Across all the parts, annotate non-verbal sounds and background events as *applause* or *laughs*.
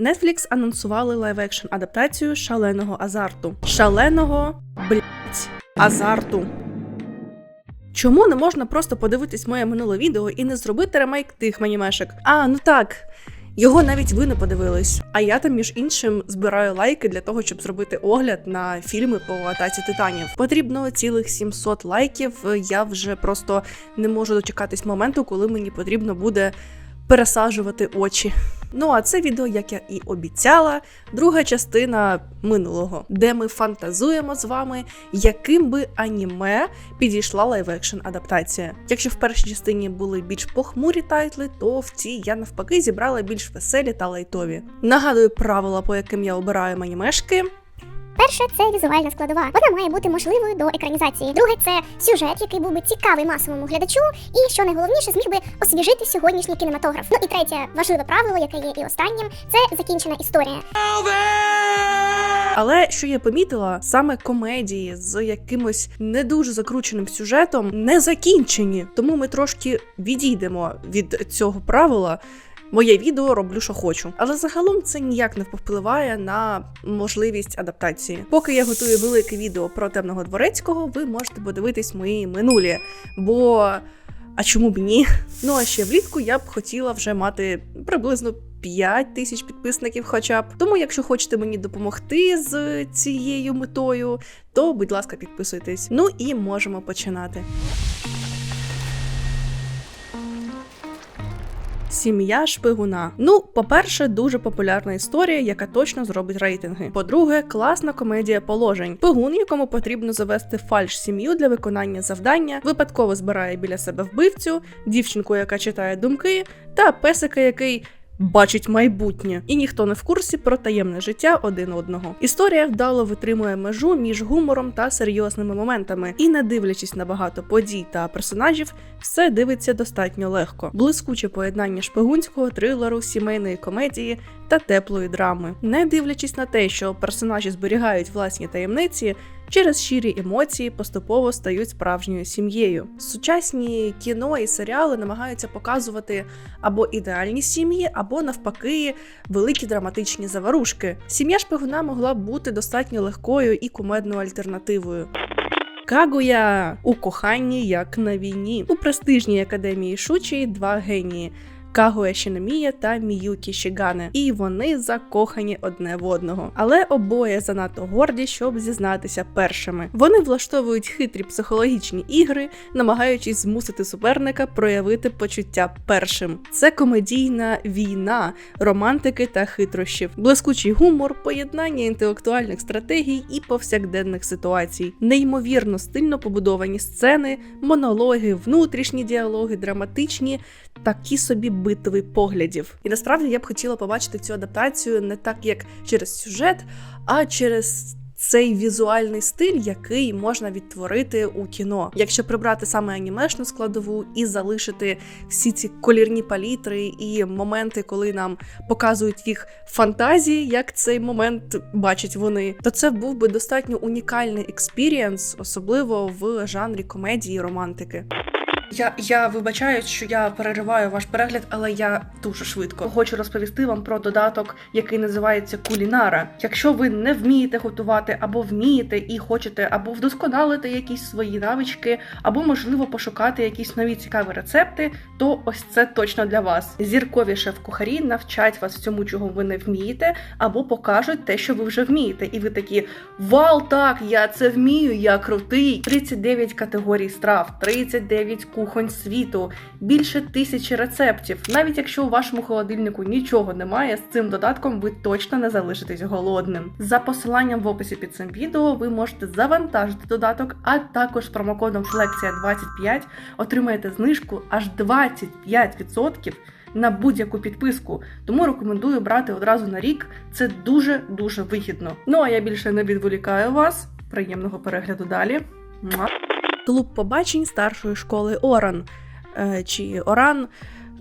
Netflix анонсували лайв-екшн адаптацію шаленого азарту. Шаленого блять азарту. Чому не можна просто подивитись моє минуле відео і не зробити ремейк тих манімешек? А, ну так. Його навіть ви не подивились. А я там, між іншим, збираю лайки для того, щоб зробити огляд на фільми по атаці титанів. Потрібно цілих 700 лайків. Я вже просто не можу дочекатись моменту, коли мені потрібно буде пересаджувати очі. Ну а це відео, як я і обіцяла, друга частина минулого, де ми фантазуємо з вами, яким би аніме підійшла лайв-екшн адаптація. Якщо в першій частині були більш похмурі тайтли, то в цій я навпаки зібрала більш веселі та лайтові. Нагадую правила, по яким я обираю анімешки. Перше це візуальна складова. Вона має бути можливою до екранізації. Друге це сюжет, який був би цікавий масовому глядачу, і що найголовніше, зміг би освіжити сьогоднішній кінематограф. Ну і третє важливе правило, яке є і останнім, це закінчена історія. Але що я помітила, саме комедії з якимось не дуже закрученим сюжетом не закінчені. Тому ми трошки відійдемо від цього правила. Моє відео роблю, що хочу, але загалом це ніяк не впливає на можливість адаптації. Поки я готую велике відео про темного дворецького, ви можете подивитись мої минулі. Бо а чому б ні? Ну а ще влітку я б хотіла вже мати приблизно 5 тисяч підписників, хоча б. Тому, якщо хочете мені допомогти з цією метою, то будь ласка, підписуйтесь. Ну і можемо починати. Сім'я шпигуна. Ну, по-перше, дуже популярна історія, яка точно зробить рейтинги. По-друге, класна комедія положень. Пигун, якому потрібно завести фальш сім'ю для виконання завдання, випадково збирає біля себе вбивцю, дівчинку, яка читає думки, та песика, який. Бачить майбутнє, і ніхто не в курсі про таємне життя один одного. Історія вдало витримує межу між гумором та серйозними моментами, і, не дивлячись на багато подій та персонажів, все дивиться достатньо легко. Блискуче поєднання шпигунського трилеру, сімейної комедії та теплої драми, не дивлячись на те, що персонажі зберігають власні таємниці. Через щирі емоції поступово стають справжньою сім'єю. Сучасні кіно і серіали намагаються показувати або ідеальні сім'ї, або навпаки великі драматичні заварушки. Сім'я шпигуна могла б бути достатньо легкою і кумедною альтернативою. Кагуя у коханні як на війні у престижній академії Шучі два генії. Кагуя Шинамія та Міюкі Шігане, і вони закохані одне в одного. Але обоє занадто горді, щоб зізнатися першими. Вони влаштовують хитрі психологічні ігри, намагаючись змусити суперника проявити почуття першим. Це комедійна війна, романтики та хитрощів, блискучий гумор, поєднання інтелектуальних стратегій і повсякденних ситуацій, неймовірно стильно побудовані сцени, монологи, внутрішні діалоги, драматичні, такі собі битви поглядів. І насправді я б хотіла побачити цю адаптацію не так, як через сюжет, а через. Цей візуальний стиль, який можна відтворити у кіно, якщо прибрати саме анімешну складову і залишити всі ці колірні палітри і моменти, коли нам показують їх фантазії, як цей момент бачать вони, то це був би достатньо унікальний експірієнс, особливо в жанрі комедії і романтики. Я, я вибачаю, що я перериваю ваш перегляд, але я дуже швидко хочу розповісти вам про додаток, який називається Кулінара. Якщо ви не вмієте готувати, або вмієте і хочете або вдосконалити якісь свої навички, або можливо пошукати якісь нові цікаві рецепти, то ось це точно для вас. Зіркові шеф-кухарі навчать вас всьому, чого ви не вмієте, або покажуть те, що ви вже вмієте. І ви такі Вау, так, я це вмію, я крутий. 39 категорій страв, 39 кухонь світу, більше тисячі рецептів. Навіть якщо у вашому холодильнику нічого немає, з цим додатком ви точно не залишитесь голодним. За посиланням в описі під цим відео ви можете завантажити додаток, а також з промокодом Флексія 25 отримаєте знижку аж 25% на будь-яку підписку. Тому рекомендую брати одразу на рік. Це дуже дуже вигідно. Ну а я більше не відволікаю вас. Приємного перегляду далі. Муа. Клуб побачень старшої школи Оран е, чи Оран.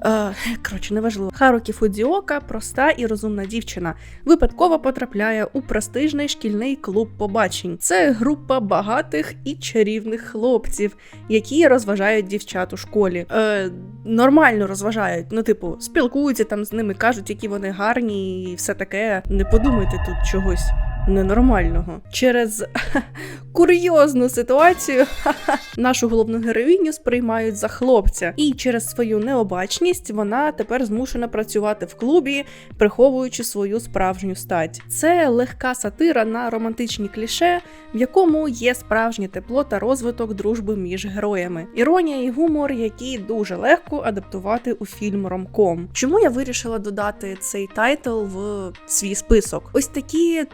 Е, коротше, неважливо. Харукі Фудзіока проста і розумна дівчина. Випадково потрапляє у престижний шкільний клуб побачень. Це група багатих і чарівних хлопців, які розважають дівчат у школі. Е, нормально розважають. Ну, типу, спілкуються там з ними, кажуть, які вони гарні, і все таке. Не подумайте тут чогось ненормального. Через *laughs* курйозну ситуацію *laughs* нашу головну героїню сприймають за хлопця, і через свою необачність вона тепер змушена працювати в клубі, приховуючи свою справжню стать. Це легка сатира на романтичні кліше, в якому є справжнє тепло та розвиток дружби між героями. Іронія і гумор, які дуже легко адаптувати у фільм ромком. Чому я вирішила додати цей тайтл в свій список? Ось такі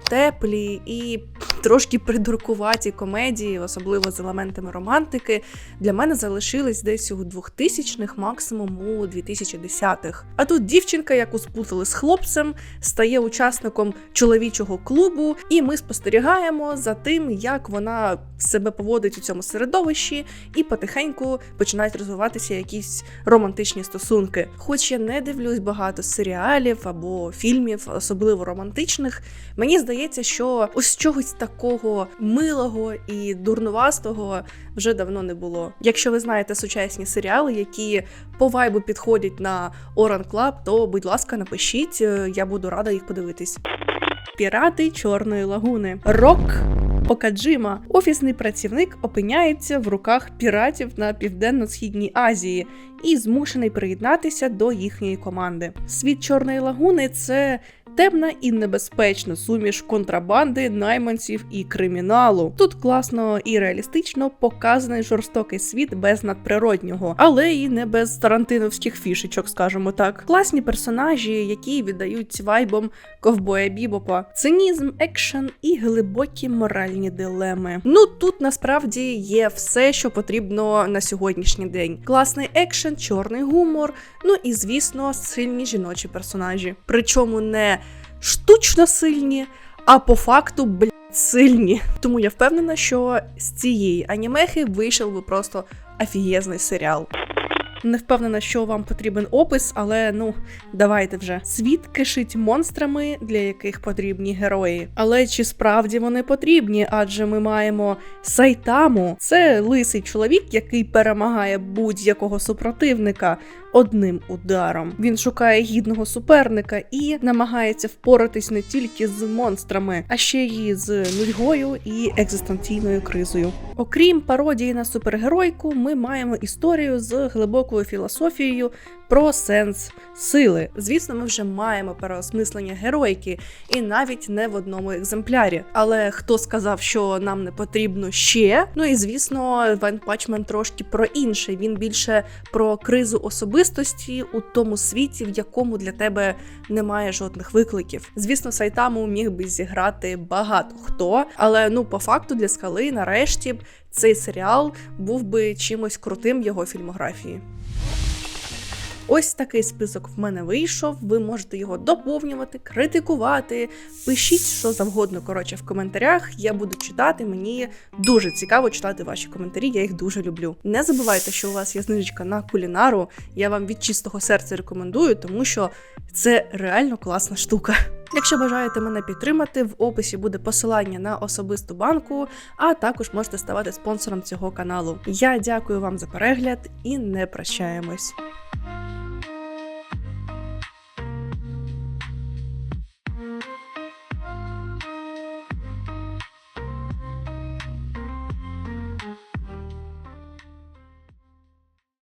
теплі і трошки придуркуваті комедії, особливо з елементами романтики, для мене залишились десь у 2000-х, максимум у 2010-х. А тут дівчинка, яку спутали з хлопцем, стає учасником чоловічого клубу, і ми спостерігаємо за тим, як вона себе поводить у цьому середовищі, і потихеньку починають розвиватися якісь романтичні стосунки. Хоч я не дивлюсь багато серіалів або фільмів, особливо романтичних, мені здається, що ось чогось такого милого і дурнувастого вже давно не було. Якщо ви знаєте сучасні серіали, які по вайбу підходять на Oran Club, то будь ласка, напишіть, е, я буду рада їх подивитись. Пірати Чорної лагуни. Рок Окаджима, офісний працівник, опиняється в руках піратів на південно-східній Азії і змушений приєднатися до їхньої команди. Світ Чорної лагуни це темна і небезпечна суміш контрабанди, найманців і криміналу. Тут класно і реалістично показаний жорстокий світ без надприроднього, але і не без тарантиновських фішечок, скажімо так. Класні персонажі, які віддають вайбом ковбоя бібопа, цинізм, екшен і глибокі моральні дилеми. Ну тут насправді є все, що потрібно на сьогоднішній день. Класний екшен, чорний гумор, ну і звісно, сильні жіночі персонажі. Причому не штучно сильні, а по факту, блядь, сильні. Тому я впевнена, що з цієї анімехи вийшов би просто офігезний серіал. Не впевнена, що вам потрібен опис, але ну давайте вже. Світ кишить монстрами, для яких потрібні герої. Але чи справді вони потрібні? Адже ми маємо Сайтаму. Це лисий чоловік, який перемагає будь-якого супротивника одним ударом. Він шукає гідного суперника і намагається впоратись не тільки з монстрами, а ще й з нудьгою і екзистенційною кризою. Окрім пародії на супергеройку, ми маємо історію з глибокою філософією про сенс сили. Звісно, ми вже маємо переосмислення геройки, і навіть не в одному екземплярі. Але хто сказав, що нам не потрібно ще? Ну і звісно, Вен Пачмен трошки про інше. Він більше про кризу особистості у тому світі, в якому для тебе немає жодних викликів. Звісно, Сайтаму міг би зіграти багато хто, але ну по факту для скали нарешті цей серіал був би чимось крутим в його фільмографії. Ось такий список в мене вийшов. Ви можете його доповнювати, критикувати. Пишіть що завгодно. Коротше, в коментарях. Я буду читати. Мені дуже цікаво читати ваші коментарі. Я їх дуже люблю. Не забувайте, що у вас є знижечка на кулінару. Я вам від чистого серця рекомендую, тому що це реально класна штука. Якщо бажаєте мене підтримати, в описі буде посилання на особисту банку, а також можете ставати спонсором цього каналу. Я дякую вам за перегляд і не прощаємось.